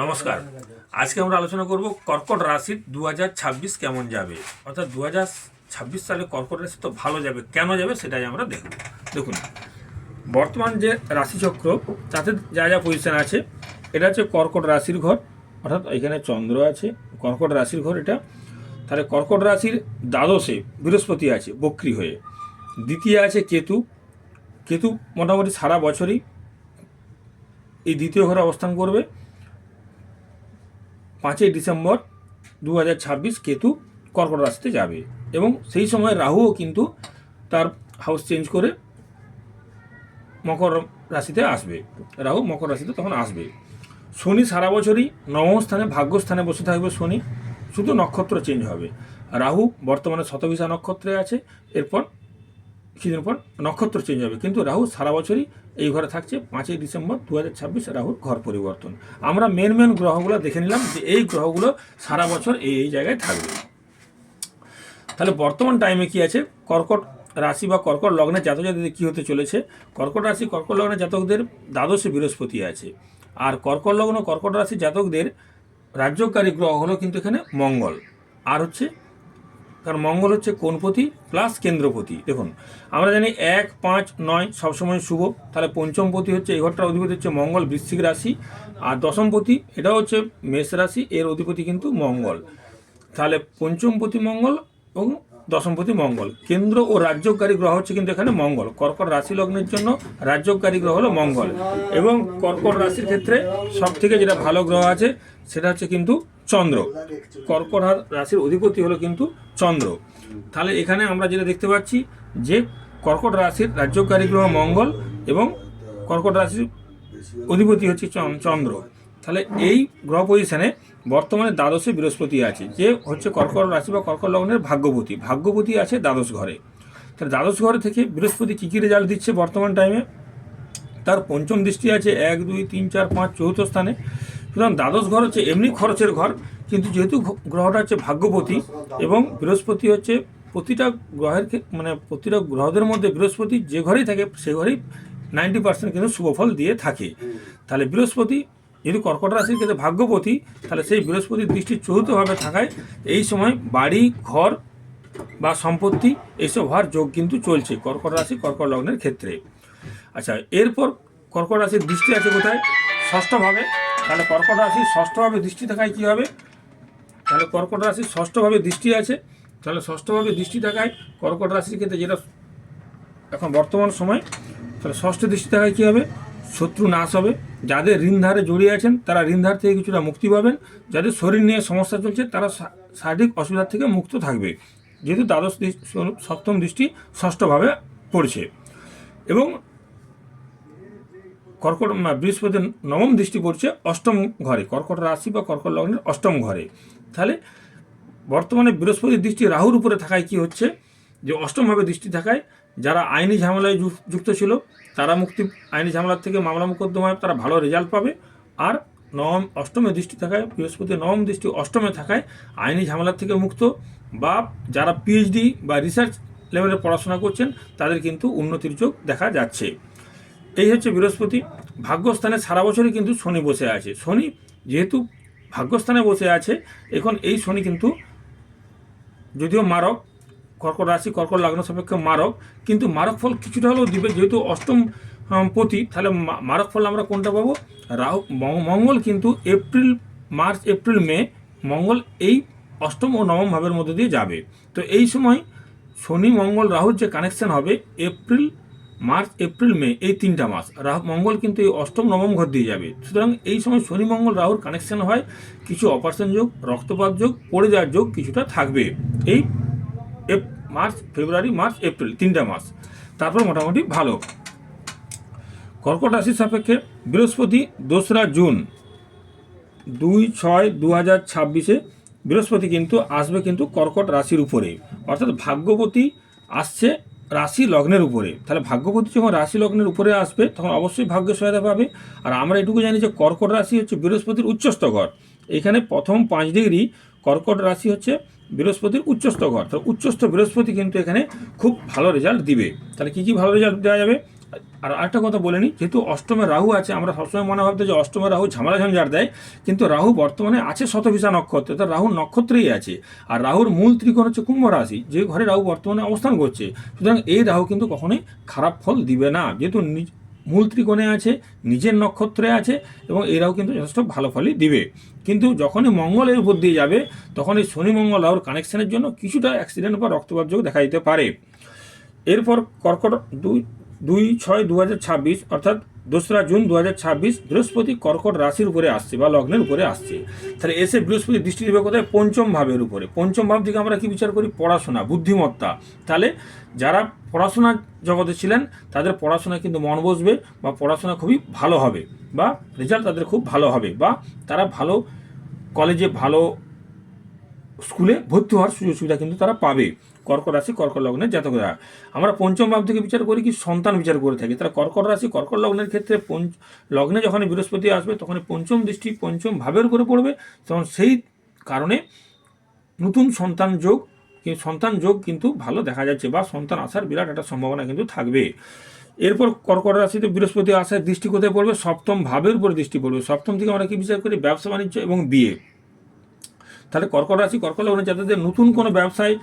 নমস্কার। আজকে আমরা আলোচনা করব কর্কট রাশির দু হাজার ছাব্বিশ কেমন যাবে? অর্থাৎ দু সালে কর্কট রাশি তো ভালো যাবে। কেন যাবে সেটাই আমরা দেখব। দেখুন, বর্তমান যে রাশিচক্র, তাতে যা যা পজিশন আছে, এটা হচ্ছে কর্কট রাশির ঘর, অর্থাৎ এখানে চন্দ্র আছে, কর্কট রাশির ঘর এটা। তাহলে কর্কট রাশির দ্বাদশে বৃহস্পতি আছে, বক্রি হয়ে। দ্বিতীয় আছে কেতু। কেতু মোটামুটি সারা বছরই এই দ্বিতীয় ঘরে অবস্থান করবে। পাঁচই ডিসেম্বর দু হাজার ছাব্বিশ কেতু কর্কট রাশিতে যাবে। এবং সেই সময় রাহুও কিন্তু তার হাউস চেঞ্জ করে মকর রাশিতে আসবে। রাহু মকর রাশিতে তখন আসবে। শনি সারা বছরই নবম স্থানে ভাগ্যস্থানে বসে থাকবে শনি। শুধু নক্ষত্র চেঞ্জ হবে। রাহু বর্তমানে শতভিসা নক্ষত্রে আছে। এরপর কিছুদিন পর নক্ষত্র চেঞ্জ হবে। কিন্তু রাহু সারা বছরই এই ঘরে থাকছে পাঁচই ডিসেম্বর দু হাজার ছাব্বিশ রাহুর ঘর পরিবর্তন। আমরা মেন মেন গ্রহগুলো দেখে নিলাম যে এই গ্রহগুলো সারা বছর এই এই জায়গায় থাকবে। তাহলে বর্তমান টাইমে কি আছে? কর্কট রাশি বা কর্কট লগ্নের জাতক জাতিদের কী হতে চলেছে? কর্কট রাশি, কর্কট লগ্নের জাতকদের দ্বাদশে বৃহস্পতি আছে। আর কর্কট লগ্ন, কর্কট রাশি জাতকদের রাজ্যকারী গ্রহ হলো কিন্তু এখানে মঙ্গল। আর হচ্ছে কারণ মঙ্গল হচ্ছে কোনপতি প্লাস কেন্দ্রপতি। দেখুন, আমরা জানি এক, পাঁচ, নয় সবসময় শুভ। তাহলে পঞ্চমপতি হচ্ছে, এই ঘরটার অধিপতি হচ্ছে মঙ্গল, বৃশ্চিক রাশি। আর দশমপতি এটা হচ্ছে মেষ রাশি, এর অধিপতি কিন্তু মঙ্গল। তাহলে পঞ্চমপতি মঙ্গল এবং দশমপতি মঙ্গল। কেন্দ্র ও রাজ্যকারী গ্রহ হচ্ছে কিন্তু এখানে মঙ্গল। কর্কট রাশি লগ্নের জন্য রাজ্যকারী গ্রহ হলো মঙ্গল। এবং কর্কট রাশির ক্ষেত্রে সব থেকে যেটা ভালো গ্রহ আছে, সেটা হচ্ছে কিন্তু চন্দ্র। কর্কট রাশির অধিপতি হলো কিন্তু চন্দ্র। তাহলে এখানে আমরা যেটা দেখতে পাচ্ছি যে কর্কট রাশির রাজ্যকারী গ্রহ মঙ্গল এবং কর্কট রাশির অধিপতি হচ্ছে চন- চন্দ্র। তাহলে এই গ্রহ পজিশনে বর্তমানে দ্বাদশে বৃহস্পতি আছে, যে হচ্ছে কর্কট রাশি বা কর্কট লগ্নের ভাগ্যপতি। ভাগ্যপতি আছে দ্বাদশ ঘরে। তাহলে দ্বাদশ ঘরে থেকে বৃহস্পতি কী কী রেজাল্ট দিচ্ছে বর্তমান টাইমে তার পঞ্চম দৃষ্টি আছে এক, দুই, তিন, চার, পাঁচ, চতুর্থ স্থানে। সুতরাং দ্বাদশ ঘর হচ্ছে এমনি খরচের ঘর, কিন্তু যেহেতু গ্রহটা হচ্ছে ভাগ্যপতি এবং বৃহস্পতি হচ্ছে প্রতিটা গ্রহের মানে প্রতিটা গ্রহদের মধ্যে বৃহস্পতি যে ঘরেই থাকে, সে ঘরেই নাইনটি পার্সেন্ট কিন্তু শুভফল দিয়ে থাকে। তাহলে বৃহস্পতি যদি কর্কট রাশির ক্ষেত্রে ভাগ্যপতি, তাহলে সেই বৃহস্পতির দৃষ্টি চতুর্থভাবে থাকায় এই সময় বাড়ি, ঘর বা সম্পত্তি এইসব হওয়ার যোগ কিন্তু চলছে কর্কট রাশি, কর্কট লগ্নের ক্ষেত্রে। আচ্ছা এরপর কর্কট রাশির দৃষ্টি আছে কোথায়? ষষ্ঠভাবে তাহলে কর্কট রাশির ষষ্ঠভাবে দৃষ্টি থাকায় কী হবে? তাহলে কর্কট রাশির ষষ্ঠভাবে দৃষ্টি আছে। তাহলে ষষ্ঠভাবে দৃষ্টি থাকায় কর্কট রাশির ক্ষেত্রে যেটা এখন বর্তমান সময়, তাহলে ষষ্ঠ দৃষ্টি থাকায় কী হবে? শত্রু নাশ হবে। যাদের ঋণধারে জড়িয়ে আছেন, তারা ঋণধার থেকে কিছুটা মুক্তি পাবেন। যাদের শরীর নিয়ে সমস্যা চলছে, তারা শারীরিক অসুবিধার থেকে মুক্ত থাকবে। যেহেতু দ্বাদশ সপ্তম দৃষ্টি ষষ্ঠভাবে পড়ছে। এবং কর্কট না, বৃহস্পতির নবম দৃষ্টি পড়ছে অষ্টম ঘরে। কর্কট রাশি বা কর্কট লগ্নের অষ্টম ঘরে। তাহলে বর্তমানে বৃহস্পতির দৃষ্টি রাহুর উপরে থাকায় কি হচ্ছে? যে অষ্টমভাবে দৃষ্টি থাকায় যারা আইনি ঝামেলায় যুক্ত ছিল তারা মুক্তি আইনি ঝামেলার থেকে মামলা মোকদ্দমায় তারা ভালো রেজাল্ট পাবে। আর নবম অষ্টমে দৃষ্টি থাকায় বৃহস্পতির নবম দৃষ্টি অষ্টমে থাকায় আইনি ঝামেলার থেকে মুক্ত বা যারা পিএইচডি বা রিসার্চ লেভেলে পড়াশোনা করছেন তাদের কিন্তু উন্নতির যোগ দেখা যাচ্ছে। এই হচ্ছে বৃহস্পতি। ভাগ্যস্থানে সারা বছরই কিন্তু শনি বসে আছে। শনি যেহেতু ভাগ্যস্থানে বসে আছে, এখন এই শনি কিন্তু যদিও মারক, কর্কট রাশি, কর্কট লগ্ন সাপেক্ষে মারক, কিন্তু মারক ফল কিছুটা হলেও দিবে। যেহেতু অষ্টম পতি, তাহলে মারক ফল আমরা কোনটা পাবো? রাহু মঙ্গল কিন্তু April, March, April, May, Mangal এই অষ্টম ও নবম ভাবের মধ্যে দিয়ে যাবে। তো এই সময় শনি, মঙ্গল, রাহুর যে কানেকশন হবে, এপ্রিল মার্চ, এপ্রিল, মে এই তিনটা মাস। রাহু, মঙ্গল কিন্তু এই অষ্টম, নবম ঘর দিয়ে যাবে। সুতরাং এই সময় শনি, মঙ্গল, রাহুর কানেকশন হয়। কিছু অপারেশন যোগ, রক্তপাত যোগ, পড়ে যাওয়ার যোগ কিছুটা থাকবে। এই মার্চ, ফেব্রুয়ারি, মার্চ, এপ্রিল তিনটা মাস। তারপর মোটামুটি ভালো। কর্কট রাশির সাপেক্ষে বৃহস্পতি, দোসরা জুন দুই ছয় দু হাজার ছাব্বিশে বৃহস্পতি কিন্তু আসবে কিন্তু কর্কট রাশির উপরে। অর্থাৎ ভাগ্যবতী আসছে রাশি লগ্নের উপরে। তাহলে ভাগ্যপতি যখন রাশি লগ্নের উপরে আসবে, তখন অবশ্যই ভাগ্য সহায়তা পাবে। আর আমরা এটুকু জানি যে কর্কট রাশি হচ্ছে বৃহস্পতির উচ্চস্থ ঘর। এখানে প্রথম পাঁচ ডিগ্রি কর্কট রাশি হচ্ছে বৃহস্পতির উচ্চস্থ ঘর। তাহলে উচ্চস্থ বৃহস্পতি কিন্তু এখানে খুব ভালো রেজাল্ট দিবে। তাহলে কী কী ভালো রেজাল্ট দেওয়া যাবে? আর আরেকটা কথা বলে নিই, যেহেতু অষ্টমে রাহু আছে, আমরা সবসময় মনে ভাবতে যে অষ্টমে রাহু ঝামেলা ঝঞ্ঝাট দেয়, কিন্তু রাহু বর্তমানে আছে শতভিসা নক্ষত্রে তো রাহু নক্ষত্রেই আছে। আর রাহুর মূল ত্রিকোণ হচ্ছে কুম্ভ রাশি, যে ঘরে রাহু বর্তমানে অবস্থান করছে। সুতরাং এই রাহু কিন্তু কখনোই খারাপ ফল দিবে না। যেহেতু মূল ত্রিকোণে আছে, নিজের নক্ষত্রে আছে, এবং এই রাহু কিন্তু যথেষ্ট ভালো ফলই দিবে। কিন্তু যখনই মঙ্গলের উপর দিয়ে যাবে তখন এই শনি মঙ্গল রাহুর কানেকশনের জন্য কিছুটা অ্যাক্সিডেন্ট বা রক্তপাত যোগ দেখা দিতে পারে। এরপর কর্কট দুই দুই ছয় দু অর্থাৎ দোসরা জুন দু হাজার ছাব্বিশ, বৃহস্পতি কর্কট রাশির উপরে আসছে বা লগ্নের উপরে আসছে। তাহলে এসে বৃহস্পতি দৃষ্টি দেবে কোথায়? পঞ্চম ভাবের উপরে। পঞ্চম ভাব থেকে আমরা কি বিচার করি? পড়াশোনা, বুদ্ধিমত্তা। তাহলে যারা পড়াশোনার জগতে ছিলেন, তাদের পড়াশোনায় কিন্তু মন বসবে বা পড়াশোনা খুবই ভালো হবে বা রেজাল্ট তাদের খুব ভালো হবে বা তারা ভালো কলেজে, ভালো স্কুলে ভর্তি হওয়ার সুযোগ সুবিধা কিন্তু তারা পাবে। কর্কট রাশি, কর্কট লগ্নের জাতকরা আমরা পঞ্চম ভাব থেকে বিচার করি কি সন্তান বিচার করে থাকি। তারা কর্কট রাশি, কর্কট লগ্নের ক্ষেত্রে পঞ্চ, লগ্নে যখন বৃহস্পতি আসবে তখন পঞ্চম দৃষ্টি পঞ্চম ভাবের উপরে পড়বে। তখন সেই কারণে নতুন সন্তান যোগ সন্তান যোগ কিন্তু ভালো দেখা যাচ্ছে বা সন্তান আসার বিরাট একটা সম্ভাবনা কিন্তু থাকবে। এরপর কর্কট রাশিতে বৃহস্পতি আসার দৃষ্টি কোথায় পড়বে? সপ্তম ভাবের উপরে দৃষ্টি পড়বে। সপ্তম থেকে আমরা কি বিচার করি? ব্যবসা বাণিজ্য এবং বিয়ে। তাহলে কর্কট রাশি, কর্কট লগ্নে যাদের নতুন কোনো ব্যবসায়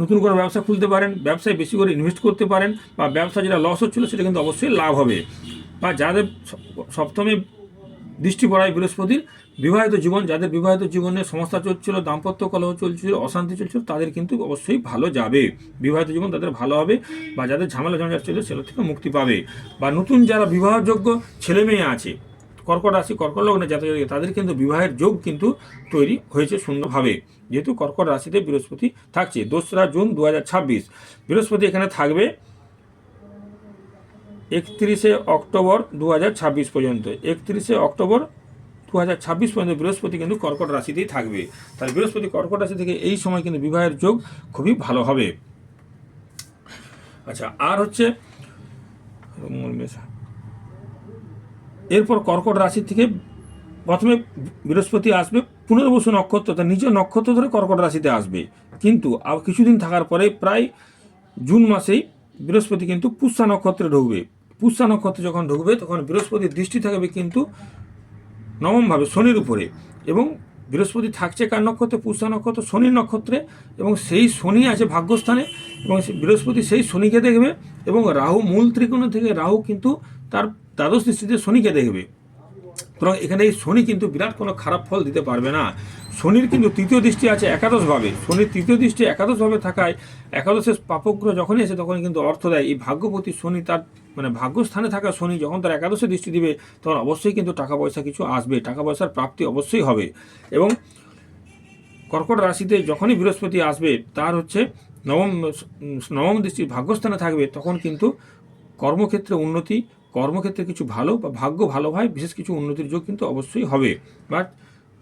নতুন করে ব্যবসা খুলতে পারেন, ব্যবসায় বেশি করে ইনভেস্ট করতে পারেন বা ব্যবসা যেটা লস হচ্ছিল সেটা কিন্তু অবশ্যই লাভ হবে। বা যাদের সপ্তমে দৃষ্টি পড়ায় বৃহস্পতির বিবাহিত জীবন, যাদের বিবাহিত জীবনে সমস্যা চলছিল, দাম্পত্য কলহ চলছিল, অশান্তি চলছিল, তাদের কিন্তু অবশ্যই ভালো যাবে। বিবাহিত জীবন তাদের ভালো হবে বা যাদের ঝামেলা ঝঞ্ঝাট ছিল সেগুলো থেকে মুক্তি পাবে। বা নতুন যারা বিবাহযোগ্য ছেলে মেয়ে আছে কর্কট রাশি, কর্কট লগ্নে যাতে তাদের কিন্তু বিবাহের যোগ কিন্তু তৈরি হয়েছে সুন্দরভাবে। যেহেতু কর্কট রাশিতে বৃহস্পতি থাকছে, দোসরা জুন দু হাজার ছাব্বিশ। বৃহস্পতি এখানে থাকবে একত্রিশে অক্টোবর দু হাজার ছাব্বিশ পর্যন্ত। একত্রিশে অক্টোবর দু হাজার ছাব্বিশ পর্যন্ত বৃহস্পতি কিন্তু কর্কট রাশিতেই থাকবে। তাই বৃহস্পতি কর্কট রাশি থেকে এই সময় কিন্তু বিবাহের যোগ খুবই ভালো হবে। আচ্ছা আর হচ্ছে এরপর কর্কট রাশি থেকে প্রথমে বৃহস্পতি আসবে, পুনর্বসু নক্ষত্র তার নিজের নক্ষত্র ধরে কর্কট রাশিতে আসবে। কিন্তু আর কিছুদিন থাকার পরে প্রায় জুন মাসেই বৃহস্পতি কিন্তু পুষ্যা নক্ষত্রে ঢুকবে। পুষ্যা নক্ষত্রে যখন ঢুকবে, তখন বৃহস্পতির দৃষ্টি থাকবে কিন্তু নবমভাবে শনির উপরে। এবং বৃহস্পতি থাকছে কার নক্ষত্রে? পুষ্যা নক্ষত্র, শনির নক্ষত্রে। এবং সেই শনি আছে ভাগ্যস্থানে। এবং বৃহস্পতি সেই শনিকে দেখবে। এবং রাহু মূল ত্রিকোণ থেকে রাহু কিন্তু তার দ্বাদশ দৃষ্টিতে শনিকে দেখবে। সুতরাং এখানে এই শনি কিন্তু বিরাট কোনো খারাপ ফল দিতে পারবে না। শনির কিন্তু তৃতীয় দৃষ্টি আছে একাদশভাবে। শনির তৃতীয় দৃষ্টি একাদশভাবে থাকায় একাদশের পাপগ্রহ যখনই আসে তখন কিন্তু অর্থ দেয়। এই ভাগ্যপতি শনি তার মানে ভাগ্যস্থানে থাকা শনি যখন তার একাদশে দৃষ্টি দিবে, তখন অবশ্যই কিন্তু টাকা পয়সা কিছু আসবে। টাকা পয়সার প্রাপ্তি অবশ্যই হবে। এবং কর্কট রাশিতে যখনই বৃহস্পতি আসবে, তার হচ্ছে নবম নবম দৃষ্টি ভাগ্যস্থানে থাকবে, তখন কিন্তু কর্মক্ষেত্রে উন্নতি কর্মক্ষেত্রে কিছু ভালো বা ভাগ্য ভালো হয়, বিশেষ কিছু উন্নতির যোগ কিন্তু অবশ্যই হবে। বা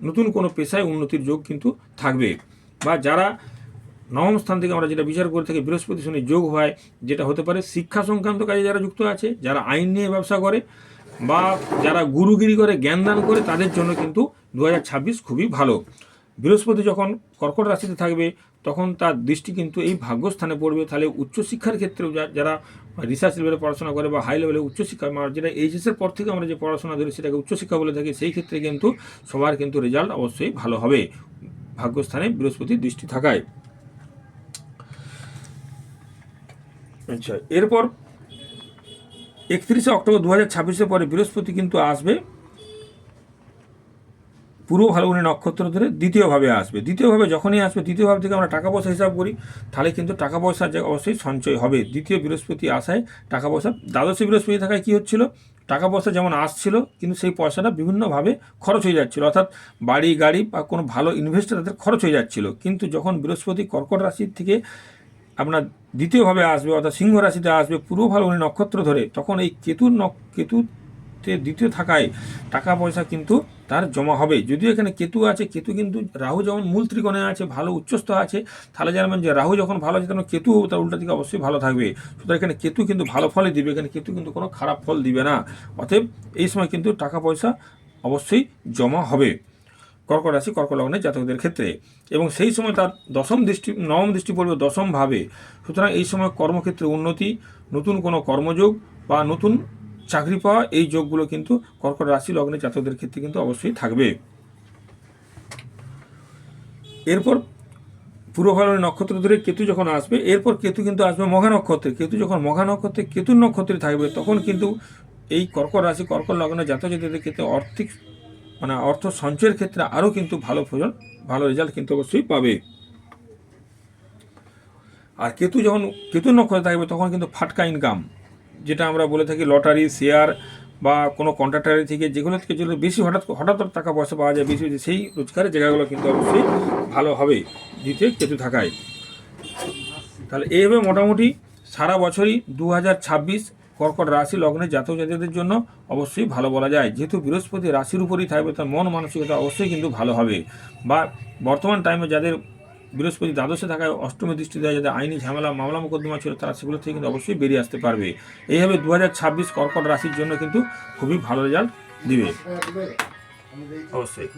নতুন কোনো পেশায় উন্নতির যোগ কিন্তু থাকবে। বা যারা নবম স্থান থেকে আমরা যেটা বিচার করে থাকি, বৃহস্পতি শনি যোগ হয়, যেটা হতে পারে শিক্ষা সংক্রান্ত কাজে যারা যুক্ত আছে, যারা আইন নিয়ে ব্যবসা করে, বা যারা গুরুগিরি করে জ্ঞানদান করে, তাদের জন্য কিন্তু দু হাজার ছাব্বিশ খুবই ভালো। বৃহস্পতি যখন কর্কট রাশিতে থাকবে তখন তার দৃষ্টি কিন্তু এই ভাগ্যস্থানে পড়বে। তাহলে উচ্চশিক্ষার ক্ষেত্রেও যারা রিসার্চ লেভেলে পড়াশোনা করে বা হাই লেভেলে উচ্চশিক্ষা মানে যেটা এইচএসের পর থেকে আমরা যে পড়াশোনা ধরি সেটাকে উচ্চশিক্ষা বলে থাকি, সেই ক্ষেত্রে কিন্তু সবার কিন্তু রেজাল্ট অবশ্যই ভালো হবে। ভাগ্যস্থানে বৃহস্পতির দৃষ্টি থাকায়। আচ্ছা এরপর একত্রিশে অক্টোবর দু হাজার ছাব্বিশের পরে বৃহস্পতি কিন্তু আসবে। পূর্ব ফাল্গুনি নক্ষত্র ধরে দ্বিতীয়ভাবে আসবে। দ্বিতীয়ভাবে যখনই আসবে দ্বিতীয় ভাব থেকে আমরা টাকা পয়সা হিসাব করি, তাহলে কিন্তু টাকা পয়সার যে অবশ্যই সঞ্চয় হবে। দ্বিতীয় বৃহস্পতি আসায় টাকা পয়সা দ্বাদশী বৃহস্পতি থাকায় কী হচ্ছিল? টাকা পয়সা যেমন আসছিল, কিন্তু সেই পয়সাটা বিভিন্নভাবে খরচ হয়ে যাচ্ছিল। অর্থাৎ বাড়ি, গাড়ি বা কোনো ভালো ইনভেস্টর তাদের খরচ হয়ে যাচ্ছিল। কিন্তু যখন বৃহস্পতি কর্কট রাশির থেকে আপনার দ্বিতীয়ভাবে আসবে অর্থাৎ সিংহ রাশিতে আসবে পূর্ব ফাল্গুনি নক্ষত্র ধরে, তখন এই কেতুর নক কেতুতে দ্বিতীয় থাকায় টাকা পয়সা কিন্তু তার জমা হবে। যদিও এখানে কেতু আছে, কেতু কিন্তু রাহু যেমন মূল ত্রিকোণে আছে, ভালো উচ্চস্থ আছে, তাহলে জানবেন যে রাহু যখন ভালো আছে, তখন কেতু তার উল্টা দিকে অবশ্যই ভালো থাকবে। সুতরাং এখানে কেতু কিন্তু ভালো ফলই দিবে, এখানে কেতু কিন্তু কোনো খারাপ ফল দিবে না। অতএব এই সময় কিন্তু টাকা পয়সা অবশ্যই জমা হবে কর্কট রাশি, কর্কট লগ্নের জাতকদের ক্ষেত্রে। এবং সেই সময় তার দশম দৃষ্টি, নবম দৃষ্টি পড়বে দশমভাবে সুতরাং এই সময় কর্মক্ষেত্রে উন্নতি, নতুন কোনো কর্মযোগ বা নতুন চাকরি পাওয়া এই যোগগুলো কিন্তু কর্কট রাশি লগ্নে জাতকদের ক্ষেত্রে কিন্তু অবশ্যই থাকবে। এরপর পূর্ব ফাল্গুনী নক্ষত্র ধরে কেতু যখন আসবে, এরপর কেতু কিন্তু আসবে মঘা নক্ষত্রে। কেতু যখন মঘা নক্ষত্রে, কেতুর নক্ষত্রে থাকবে, তখন কিন্তু এই কর্কট রাশি, কর্কট লগ্নে জাতক জাতিদের ক্ষেত্রে আর্থিক মানে অর্থ সঞ্চয়ের ক্ষেত্রে আরও কিন্তু ভালো ফলন, ভালো রেজাল্ট কিন্তু অবশ্যই পাবে। আর কেতু যখন কেতু নক্ষত্রে থাকবে, তখন কিন্তু ফাটকা ইনকাম যেটা আমরা বলে থাকি লটারি, শেয়ার বা কোনো কন্ট্রাক্টারি থেকে যেগুলো থেকে যেগুলো বেশি হঠাৎ হঠাৎ টাকা পয়সা পাওয়া যায়, বেশি সেই রোজগারের জায়গাগুলো কিন্তু অবশ্যই ভালো হবে দ্বিতীয় কেতু থাকায়। তাহলে এইভাবে মোটামুটি সারা বছরই দু হাজার ছাব্বিশ কর্কট রাশি লগ্নে জাতক জাতিদের জন্য অবশ্যই ভালো বলা যায়। যেহেতু বৃহস্পতি রাশির উপরেই থাকবে, তার মন মানসিকতা অবশ্যই কিন্তু ভালো হবে। বা বর্তমান টাইমে যাদের বৃহস্পতি দ্বাদশে থাকায় অষ্টমী দৃষ্টি দেয় যাদের আইনি ঝামেলা মামলা মোকদ্দমা ছিল তারা সেগুলো থেকে কিন্তু অবশ্যই বেরিয়ে আসতে পারবে। এইভাবে দু হাজার ছাব্বিশ কর্কট রাশির জন্য কিন্তু খুবই ভালো রেজাল্ট দিবে। অবশ্যই।